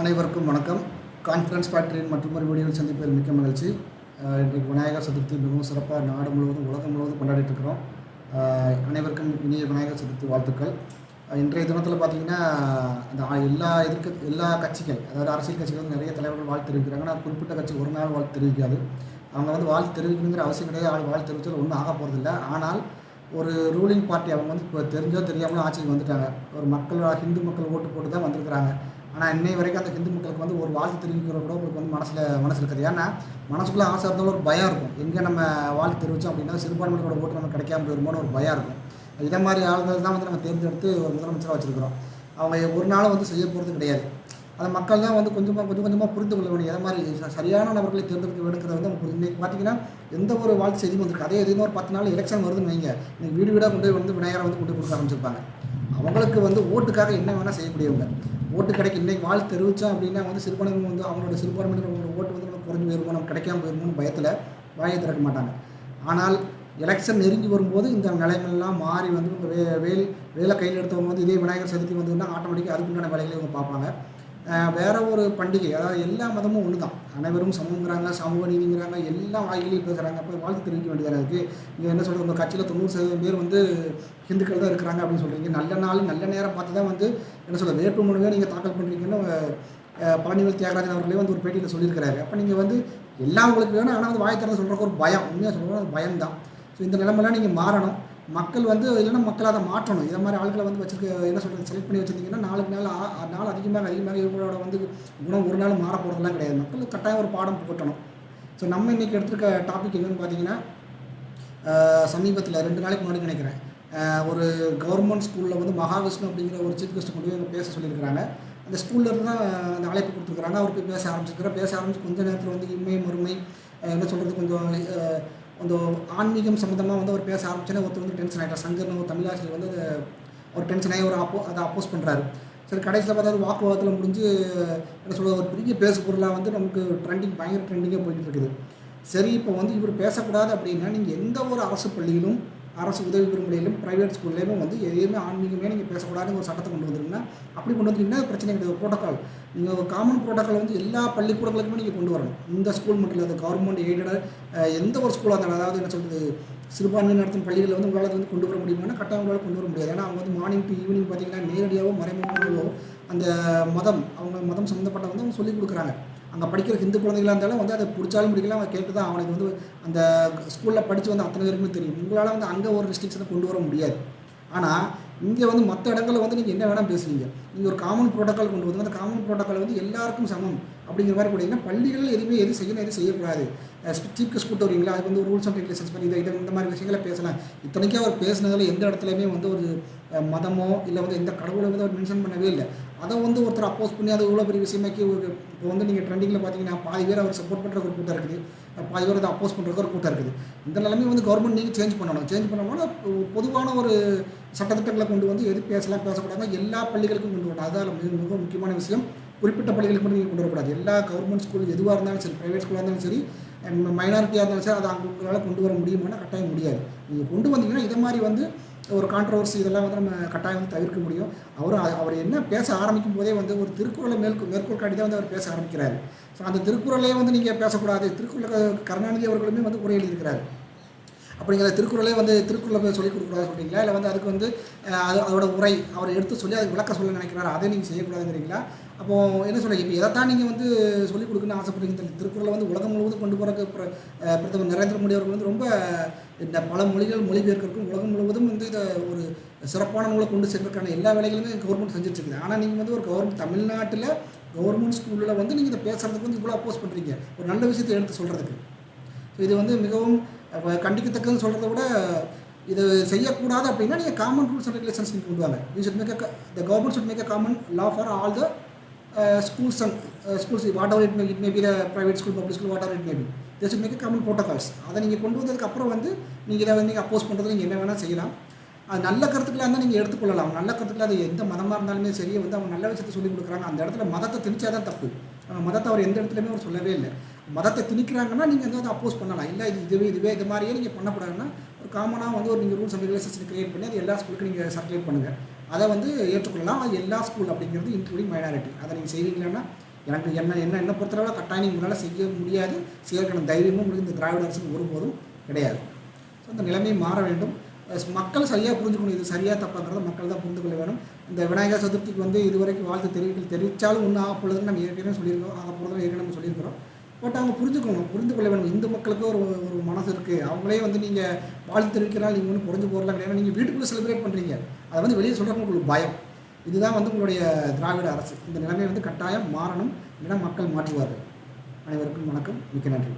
அனைவருக்கும் வணக்கம். கான்ஃபரன்ஸ் ஃபேக்டரியின் மற்றொரு வீடியோவில் சந்திப்பதில் மிக்க மகிழ்ச்சி. இன்றைக்கு விநாயகர் சதுர்த்தி மிகவும் சிறப்பாக நாடு முழுவதும் உலகம் முழுவதும் கொண்டாடிட்டு இருக்கிறோம். அனைவருக்கும் இனிய விநாயகர் சதுர்த்தி வாழ்த்துக்கள். இன்றைய தினத்தில் பார்த்தீங்கன்னா அந்த எல்லா எதிர்க்க எல்லா கட்சிகள் அதாவது அரசியல் கட்சிகள் வந்து நிறைய தலைவர்கள் வாழ்த்து தெரிவிக்கிறாங்க. ஆனால் குறிப்பிட்ட கட்சி ஒரு நாள் வாழ்த்து தெரிவிக்காது. அவங்க வந்து வாழ்த்து தெரிவிக்கணுங்கிற அவசியம் கிடையாது. ஆள் வாழ்த்து தெரிவித்தால் ஒன்றும் ஆக போகிறதில்ல ஆனால் ஒரு ரூலிங் பார்ட்டி அவங்க வந்து இப்போ தெரிஞ்சோ தெரியாமலோ ஆட்சிக்கு வந்துட்டாங்க. ஒரு மக்கள் ஹிந்து மக்கள் ஓட்டு போட்டு தான் வந்திருக்கிறாங்க. ஆனால் இன்னை வரைக்கும் அந்த ஹிந்து மக்களுக்கு வந்து ஒரு வாழ்த்து தெரிவிக்கிற கூட உங்களுக்கு வந்து மனசில் மனசு இருக்குது. ஏன்னா மனசுக்குள்ளே ஆசை இருந்தாலும் ஒரு பயம் இருக்கும். எங்கே நம்ம வாழ்த்து தெரிவித்தோம் அப்படின்னா சிறுபான்மையோட ஓட்டு நமக்கு கிடைக்காம போயிருமோன்னு ஒரு பயம் இருக்கும். இதே மாதிரி ஆளுங்கள் தான் வந்து நம்ம தேர்ந்தெடுத்து ஒரு முதலமைச்சராக வச்சுருக்கிறோம். அவங்க ஒரு நாளும் வந்து செய்ய போகிறது கிடையாது. அதை மக்கள் தான் வந்து கொஞ்சமாக கொஞ்சம் கொஞ்சமாக புரிந்து கொள்ள வேண்டிய எதை மாதிரி சரியான நபர்களை தேர்ந்தெடுக்க வேணுங்கிறத வந்து நமக்கு இன்றைக்கி பார்த்தீங்கன்னா எந்த ஒரு வாழ்த்து செய்தியும் வந்திருக்கு. அதே எதுவும் ஒரு பத்து நாள் எலெக்ஷன் வருதுன்னு வைங்க. இன்னைக்கு வீடு வீடாக கொண்டு போய் வந்து விநாயகரை வந்து கொண்டு கொடுக்க ஆரம்பிச்சிருப்பாங்க. அவங்களுக்கு வந்து ஓட்டுக்காக என்ன வேணால் செய்யக்கூடியவங்க. ஓட்டு கிடைக்கும் இன்னைக்கு வாழ் தெரிவித்தோம் அப்படின்னா வந்து சிறுபான்மையினர் வந்து அவங்களோட சிறுபான்மையினரோட ஓட்டு வந்து நம்ம குறைஞ்சி போயிருமோ நம்ம கிடைக்காம போயிருமோன்னு பயத்தில் வாயை திறக்க மாட்டாங்க. ஆனால் எலெக்ஷன் நெருங்கி வரும்போது இந்த நிலைமையெல்லாம் மாறி வந்து வே வேல் வேலை கையில் எடுத்தவங்க வந்து இதே விநாயகர் சதுர்த்தி வந்ததுன்னா ஆட்டோமேட்டிக்காக அதுக்குண்டான வேலைகளை இவங்க பார்ப்பாங்க. வேற ஒரு பண்டிகை அதாவது எல்லா மதமும் ஒன்று தான் அனைவரும் சமூகங்கிறாங்க சமூக நீதிங்கிறாங்க எல்லா வாயிலையும் பேசுகிறாங்க அப்போ வாழ்த்து தெரிவிக்க வேண்டியதாக இருக்குது நீங்கள் என்ன சொல்கிறது உங்கள் கட்சியில் தொண்ணூறு சதவீதம் பேர் வந்து ஹிந்துக்கள் தான் இருக்கிறாங்க அப்படின்னு சொல்கிறீங்க நல்ல நாள் நல்ல நேரம் பார்த்து தான் வந்து என்ன சொல்கிறது வேட்புமனுவே நீங்கள் தாக்கல் பண்ணுறீங்கன்னு பழனிவேல் தியாகராஜன் அவர்களே வந்து ஒரு பேட்டியில் சொல்லியிருக்கிறாரு. அப்போ நீங்கள் வந்து எல்லாம் உங்களுக்கு வேணும் ஆனால் வந்து வாய் திறந்து சொல்கிறக்கு ஒரு பயம். உண்மையாக சொல்கிறோம் அது பயம் தான். ஸோ இந்த நிலமெல்லாம் நீங்கள் மாறணும். மக்கள் வந்து இல்லைன்னா மக்கள் அதை மாற்றணும். இதை மாதிரி ஆட்களை வந்து வச்சிருக்க என்ன சொல்கிறது செலக்ட் பண்ணி வச்சிருந்தீங்கன்னா நாளுக்கு நாள் நாள் அதிகமாக அதிகமாக இவங்களோட வந்து குணம் ஒரு நாள் மாற போகிறதுலாம் கிடையாது. மக்கள் கட்டாயம் ஒரு பாடம் புகட்டணும். ஸோ நம்ம இன்றைக்கி எடுத்துருக்க டாபிக் என்னன்னு பார்த்தீங்கன்னா சமீபத்தில் ரெண்டு நாளைக்கு முன்னாடி நினைக்கிறேன். ஒரு கவர்மெண்ட் ஸ்கூலில் வந்து மகாவிஷ்ணு அப்படிங்கிற ஒரு சீஃப் கெஸ்ட் கொண்டு போய் பேச சொல்லியிருக்கிறாங்க. அந்த ஸ்கூலில் இருந்து தான் அந்த அழைப்பு கொடுத்துருக்குறாங்க. அவருக்கு பேச ஆரம்பிச்சிருக்கிறேன் பேச ஆரம்பிச்சு கொஞ்சம் நேரத்தில் வந்து இம்மை மறுமை என்ன சொல்கிறது கொஞ்சம் அந்த ஆன்மீகம் சம்மந்தமாக வந்து அவர் பேச ஆரம்பிச்சோன்னே ஒருத்தர் வந்து டென்ஷன் ஆகிட்டார் சங்கர்னு ஒரு தமிழாசிரியர் வந்து அதை அவர் டென்ஷன் ஆகி ஒரு அப்போ அதை அப்போஸ் பண்ணுறாரு சரி கடைசியில் பார்த்தா அது வாக்குவாதத்தில் முடிஞ்சு என்ன சொல்ல ஒரு பெரிய பேசு பொருளாக வந்து நமக்கு ட்ரெண்டிங் பயங்கர ட்ரெண்டிங்காக போய்கிட்டு இருக்குது. சரி இப்போ வந்து இவர் பேசக்கூடாது அப்படின்னா நீங்கள் எந்த ஒரு அரசு பள்ளியிலும் அரசு உதவி பெறும் ப்ரைவேட் ஸ்கூல்லையுமே வந்து எதையுமே ஆன்மீகமே நீங்கள் பேசக்கூடாதுன்னு ஒரு சட்டத்தை கொண்டு வந்துருங்கன்னா அப்படி கொண்டு வந்து என்ன பிரச்சனை கிடையாது. ப்ரோட்டோக்கால் நீங்கள் ஒரு காமன் ப்ரோட்டோக்கால் வந்து எல்லா பள்ளிக்கூடங்களுக்குமே நீங்கள் கொண்டு வரணும். இந்த ஸ்கூல் மட்டும் இல்லை கவர்மெண்ட் எய்டடாக எந்த ஒரு ஸ்கூலாக இருந்தாலும் அதாவது என்ன சொல்கிறது சிறுபான்மை நடத்தும் பள்ளிகளில் வந்து உங்களால் வந்து கொண்டு வர முடியுமானா கட்டாயம் உங்களால் கொண்டு வர முடியாது. ஏன்னா அவங்க வந்து மார்னிங் டு ஈவினிங் பார்த்தீங்கன்னா நேரடியாகவோ மறைமுகமாகவோ அந்த மதம் அவங்க மதம் சம்மந்தப்பட்ட வந்து அவங்க சொல்லிக் கொடுக்குறாங்க. அங்கே படிக்கிற ஹிந்து குழந்தைகளாக இருந்தாலும் வந்து அதை பிடிச்சாலும் பிடிக்கலாம். அவன் கேட்டு தான் அவனுக்கு வந்து அந்த ஸ்கூலில் படித்து வந்து அத்தனை பேருக்குமே தெரியும். உங்களால் வந்து அங்கே ஒரு ரெஸ்ட்ரிக்ஷனை கொண்டு வர முடியாது. ஆனால் இங்கே வந்து மற்ற இடங்களில் வந்து நீங்கள் என்ன வேணால் பேசுவீங்க. நீங்கள் ஒரு காமன் ப்ரோட்டோக்கால் கொண்டு வந்து அந்த காமன் ப்ரோட்டோக்கால் வந்து எல்லாருக்கும் சமம் அப்படிங்கிற மாதிரி கூட பள்ளிகளில் எதுவுமே எது செய்யணும் எது செய்யக்கூடாது. சீஃப் கெஸ்ட் கூட்டு வரீங்களா அதுக்கு வந்து ரூல்ஸ் அண்ட் ரெகுலேஷன்ஸ் பண்ணி இதை இந்த மாதிரி விஷயங்களை பேசலாம் இத்தனைக்கும் அவர் பேசினதில் எந்த இடத்துலையுமே வந்து ஒரு மதமோ இல்லை வந்து எந்த கடவுளை வந்து அவர் மென்ஷன் பண்ணவே இல்லை. அதை வந்து ஒருத்தர் அப்போஸ் பண்ணி அது இவ்வளோ பெரிய விஷயமாக்கி ஒரு இப்போ வந்து நீங்கள் ட்ரெண்டிங்கில் பார்த்தீங்கன்னா பாதி பேர் அவர் சப்போர்ட் பண்ணுற ஒரு கூட்டம் இருக்குது. பாதி பேர் அதை அப்போஸ் பண்ணுறக்கு ஒரு கூட்டம் இருக்குது. இந்த நிலைமை வந்து கவர்மெண்ட் நீங்கள் சேஞ்ச் பண்ணணும். சேஞ்ச் பண்ணணும்னா பொதுவான ஒரு சட்டத்திட்டங்களை கொண்டு வந்து எது பேசலாம் பேசக்கூடாது எல்லா பள்ளிகளுக்கும் கொண்டு வரணும். அதான் மிக மிக முக்கியமான விஷயம் குறிப்பிட்ட பள்ளிகளுக்கு மட்டும் நீங்கள் கொண்டு வரக்கூடாது. எல்லா கவர்மெண்ட் ஸ்கூல் எதுவாக இருந்தாலும் சரி ப்ரைவேட் ஸ்கூலாக இருந்தாலும் சரி மைனாரிட்டியாக இருந்தாலும் சரி அதை அங்கே உங்களால் கொண்டு வர முடியுமானா கட்டாயம் முடியாது. நீங்கள் கொண்டு வந்தீங்கன்னா இதை மாதிரி வந்து ஒரு கான்ட்ரவர்சி இதெல்லாம் வந்து நம்ம கட்டாயம் வந்து தவிர்க்க முடியும். அவர் அவர் என்ன பேச ஆரம்பிக்கும் போதே வந்து ஒரு திருக்குறளை மேற்கு மேற்கோள் காட்டி தான் வந்து அவர் பேச ஆரம்பிக்கிறார். ஸோ அந்த திருக்குறளையே வந்து நீங்கள் பேசக்கூடாது. திருக்குறள் கருணாநிதி அவர்களுமே வந்து உரை எழுதியிருக்கிறார். அப்படிங்கிற திருக்குறளே வந்து திருக்குறளை போய் சொல்லிக் கொடுக்கக்கூடாது சொல்கிறீங்களா இல்லை வந்து அதுக்கு வந்து அது அதோட உரை அவர் எடுத்து சொல்லி அதுக்கு விளக்க சொல்ல நினைக்கிறார்? அதை நீங்கள் செய்யக்கூடாதுங்கிறீங்களா? அப்போ என்ன சொல்ல இப்போ எதைத்தான் நீங்கள் வந்து சொல்லிக் கொடுக்கணும்னு ஆசைப்படுறீங்க இந்த திருக்குறளை வந்து உலகம் முழுவதும் கொண்டு போகிறக்கு பிர- பிரதமர் நரேந்திர மோடி அவர்கள் வந்து ரொம்ப இந்த பல மொழிகள் மொழிபெயர்க்கிறதுக்கும் உலகம் முழுவதும் வந்து இதை ஒரு சிறப்பான நூலை கொண்டு சேர்க்கறதுக்கான எல்லா வேலைகளுமே கவர்மெண்ட் செஞ்சுட்டு இருக்குது ஆனால் நீங்கள் வந்து ஒரு கவர்மெண்ட் தமிழ்நாட்டில் கவர்மெண்ட் ஸ்கூலில் வந்து நீங்கள் இதை பேசுகிறதுக்கு வந்து இவ்வளோ அப்போஸ் பண்ணுறீங்க ஒரு நல்ல விஷயத்தை எடுத்து சொல்கிறதுக்கு ஸோ இது வந்து மிகவும் கண்டிக்கத்தக்கதுன்னு சொல்கிறத விட இது செய்யக்கூடாது அப்படின்னா நீங்கள் காமன் ரூல்ஸ் அண்ட் ரெகுலேஷன்ஸ் நீங்கள் கொண்டு வாங்க. You should make the government should make a common law for all the schools and schools whatever it may it may be the private school public school whatever it may be they should make common protocols அதை நீங்கள் கொண்டு வந்ததுக்கு அப்புறம் வந்து நீங்கள் இதை வந்து நீங்கள் அப்போஸ் பண்ணுறது நீங்கள் என்ன வேணால் செய்யலாம். அது நல்ல கருத்துக்களாக இருந்தால் நீங்கள் எடுத்துக்கொள்ளலாம். நல்ல கருத்துக்களாக அது எந்த மதமாக இருந்தாலுமே சரி வந்து அவங்க நல்ல விஷயத்தை சொல்லி கொடுக்குறாங்க. அந்த இடத்துல மதத்தை திணிச்சா தான் தப்பு. ஆனா, மதத்தை அவர் எந்த இடத்துலையுமே அவர் சொல்லவே இல்லை. மதத்தை திணிக்கிறாங்கன்னா நீங்கள் வந்து அதை அப்போஸ் பண்ணலாம். இல்லை இது இதுவே இதுவே இது மாதிரியே நீங்கள் பண்ணக்கூடாதுன்னா ஒரு காமனாக வந்து ஒரு நீங்கள் ரூல்ஸ் அண்ட் ரெகுலேஷன்ஸ் கிரியேட் பண்ணி அது எல்லா ஸ்கூலுக்கும் நீங்கள் சர்க்குலேட் பண்ணுங்கள் அதை வந்து ஏற்றுக்கொள்ளலாம். அது எல்லா ஸ்கூல் அப்படிங்கிறது இன்க்ளூடிங் மைனாரிட்டி அதை நீங்கள் செய்வீங்களான்னா எனக்கு என்ன என்ன என்ன பொறுத்தளவில் கட்டாயம் நீங்கள் உங்களால் செய்ய முடியாது. செய்யறதுக்கான தைரியமும் உங்களுக்கு இந்த திராவிட அரசுக்கு ஒருபோதும் கிடையாது. ஸோ இந்த நிலைமை மாற வேண்டும். மக்கள் சரியாக புரிஞ்சுக்கணும். இது சரியாக தப்பாங்கிறத மக்கள் தான் புரிந்து கொள்ள வேணும் இந்த விநாயகர் சதுர்த்திக்கு வந்து இதுவரைக்கும் வாழ்த்து தெரிவிக்கல் தெரிவித்தாலும் ஒன்றும் ஆக நம்ம ஏற்கனவே சொல்லியிருக்கோம். ஆக போகிறதும் ஏற்கனவே நம்ம சொல்லியிருக்கிறோம். பட் அவங்க புரிஞ்சுக்கணும் புரிந்து கொள்ள வேணும் இந்து மக்களுக்கு ஒரு ஒரு மனசு இருக்குது அவங்களே வந்து நீங்கள் வாழ்த்து தெரிவிக்கிறால் நீங்கள் ஒன்றும் புரிஞ்சு போகிறலாம் கிடையாது நீங்கள் வீட்டுக்குள்ளே செலிப்ரேட் பண்ணுறீங்க அதை வந்து வெளியே சொல்கிறவங்க உங்களுக்கு பயம். இதுதான் வந்து உங்களுடைய திராவிட அரசு. இந்த நிலைமை வந்து கட்டாயம் மாறணும். இல்லைன்னா மக்கள் மாற்றுவார்கள். அனைவருக்கும் வணக்கம். மிக்க நன்றி.